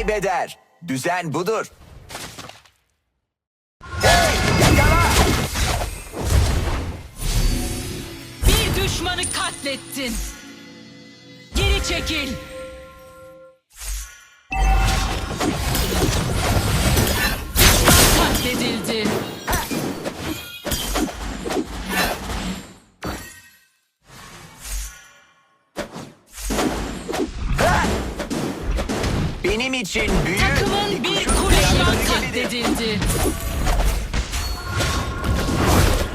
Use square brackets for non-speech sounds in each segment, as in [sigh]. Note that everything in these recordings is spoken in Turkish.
kaybeder. Düzen budur. Hey, yakala! Bir düşmanı katlettin. Geri çekil. İçin büyük Takımın bir kuşun kule kanatları gibidir. katledildi.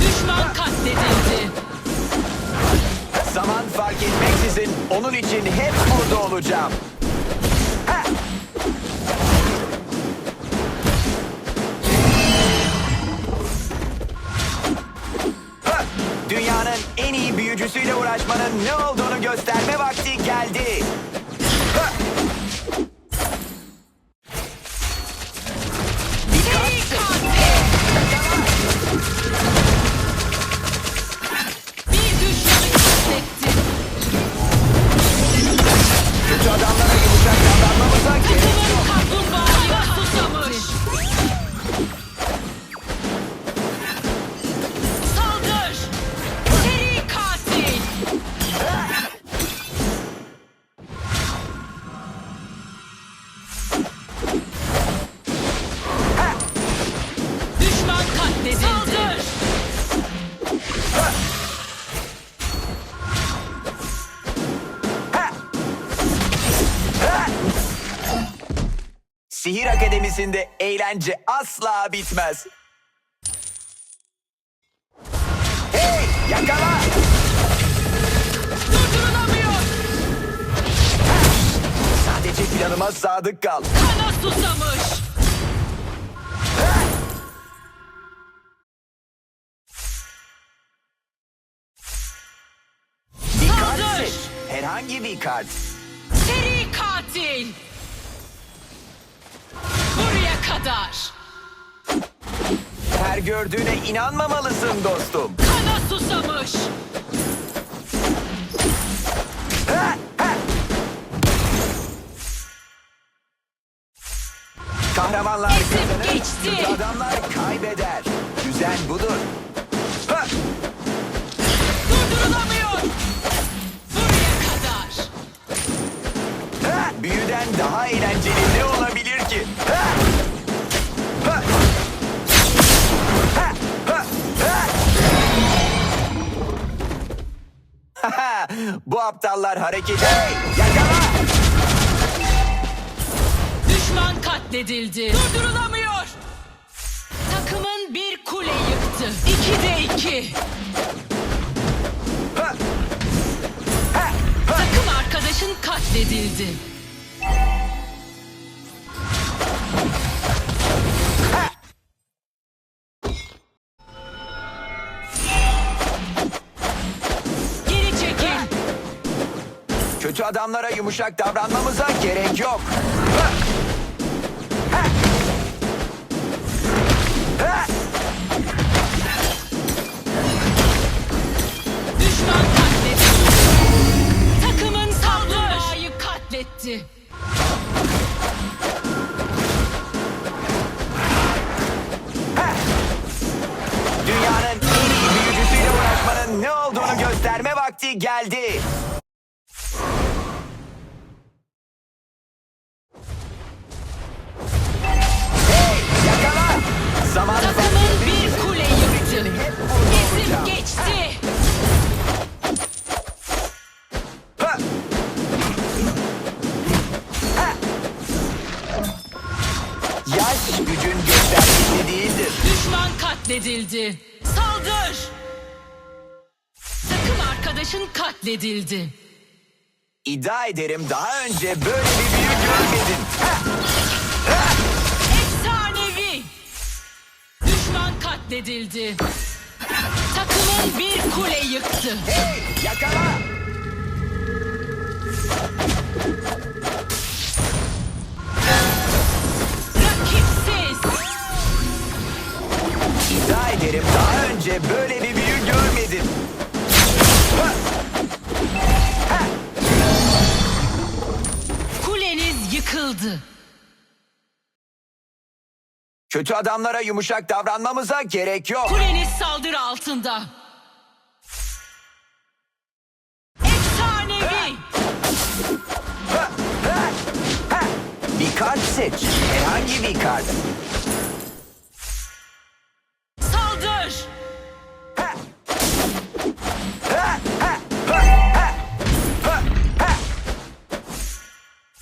Düşman katledildi. Zaman fark etmeksizin onun için hep burada olacağım. Ha! Ha! Dünyanın en iyi büyücüsüyle uğraşmanın ne olduğunu gösterme vakti geldi. Akademisi'nde eğlence asla bitmez. Hey yakala! Durdurulamıyor. Sadece planıma sadık kal. Kana susamış. Herhangi bir kart. Seri katil. Kadar. Her gördüğüne inanmamalısın dostum. Kana susamış. Ha, ha. Kahramanlar Ezip kazanır, geçti. adamlar kaybeder. Düzen budur. Ha, Durdurulamıyor. Buraya kadar. ha. Büyüden daha eğlenceli ne olabilir ki? Ha! Bu aptallar hareket Hey, yakala! Düşman katledildi. Durdurulamıyor. Takımın bir kule yıktı. İki de iki. Ha! Ha! Ha! Takım arkadaşın katledildi. Kötü adamlara yumuşak davranmamıza gerek yok. Ha! Ha! Ha! Düşman katledildi. Takımın kaplumbağayı katletti. Dünyanın en iyi büyücüsüyle uğraşmanın ne olduğunu gösterme vakti geldi. Zaman Takımın bir kule yıktı. Ezip geçti. Ha! Ha! Yaş gücün göstergesi değildir. Düşman katledildi. Saldır. Takım arkadaşın katledildi. İddia ederim daha önce böyle bir büyü görmedin. Katledildi. Takımın bir kule yıktı. Hey, yakala! Rakipsiz. İddia ederim daha önce böyle bir büyü görmedin. Ha! Kuleniz yıkıldı. Kötü adamlara yumuşak davranmamıza gerek yok. Kuleniz saldırı altında. Efsanevi. Ha, ha, ha. Bir kart seç. Herhangi bir kart. Saldır. Ha. Ha, ha, ha, ha. Ha, ha.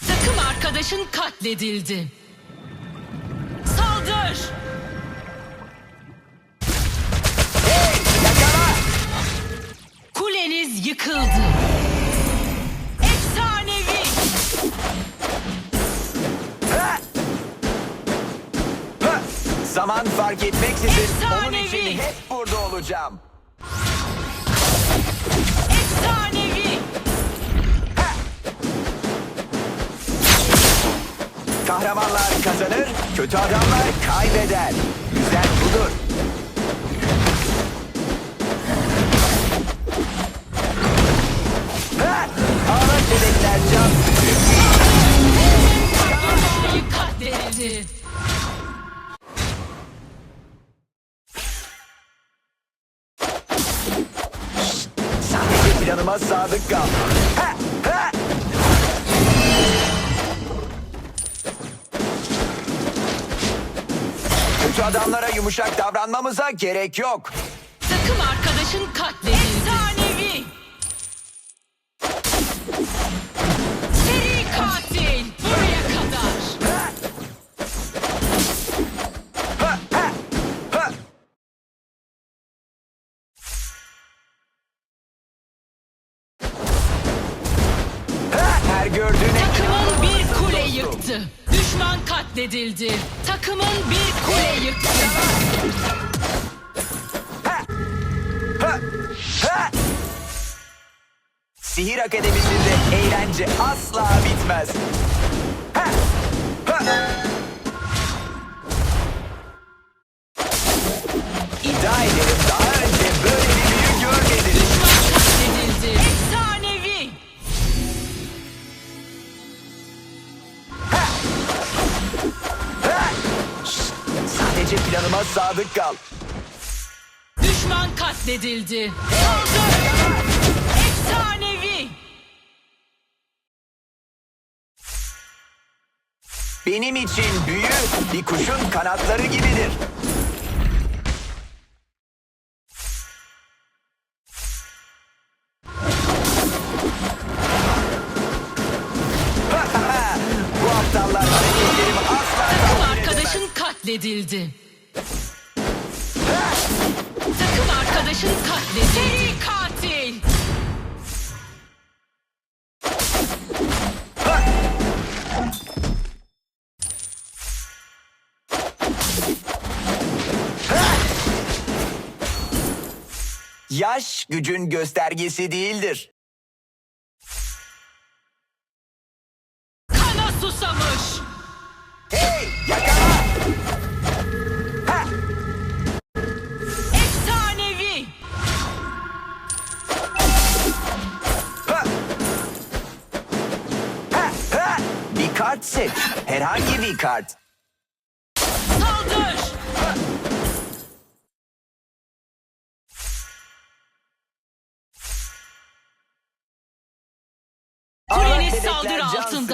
Takım arkadaşın katledildi. Saldır. Hey, yakala. Kuleniz yıkıldı. Efsanevi. Ha. Ha. Zaman fark etmeksizin onun Efsanevi. için hep burada olacağım. Efsanevi. Kahramanlar kazanır, kötü adamlar kaybeder. Güzel budur. Ha! Ağlar bebekler can katledildi. Sadece planıma sadık kal. Ha! Ha! Adamlara yumuşak davranmamıza gerek yok. Takım arkadaşın katledildi. Efsanevi. Seri katil. Buraya kadar. Ha! Ha! Ha! Ha! Ha! Her gördüğüne Takımın bir kule yıktı. Düşman katledildi. Sihir Akademisi'nde eğlence asla bitmez. Ha! Ha! İddia ederim daha önce böyle bir büyü görmediniz. Katledildi. Efsanevi. Ha! Şşt! Sadece planıma sadık kal. Düşman katledildi. Saldır. Benim için büyü bir kuşun kanatları gibidir. [laughs] Bu aptallar hareketlerimi asla Takım tahmin edemez. arkadaşın katledildi. Takım arkadaşın katledildi. Seri katil. Yaş gücün göstergesi değildir. Kana susamış. Hey yakala! Ha! Efsanevi. Ha! Ha! Ha! Bir kart seç. Herhangi bir kart. Saldır.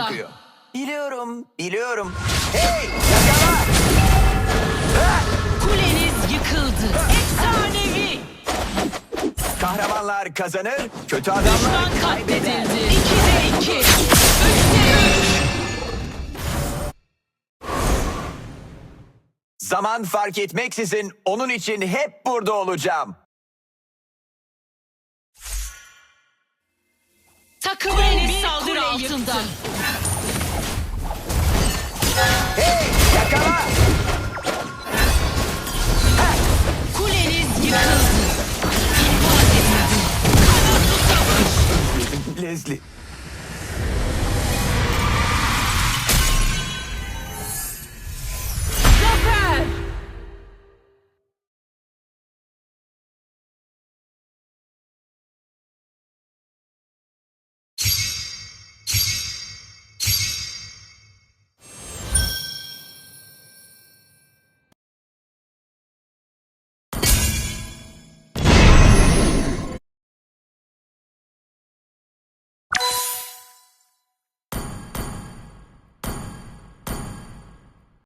Sıkıyor. Biliyorum, biliyorum. Hey yakala! Ha! Kuleniz yıkıldı. Efsanevi. Kahramanlar kazanır, kötü adamlar Düşman kaybeder. katledildi. 2'de 2. 3'te 3. Zaman fark etmeksizin onun için hep burada olacağım. Takımın bir. Hey yakala. Kuleniz yıkıldı. İhbar edildi. Leslie.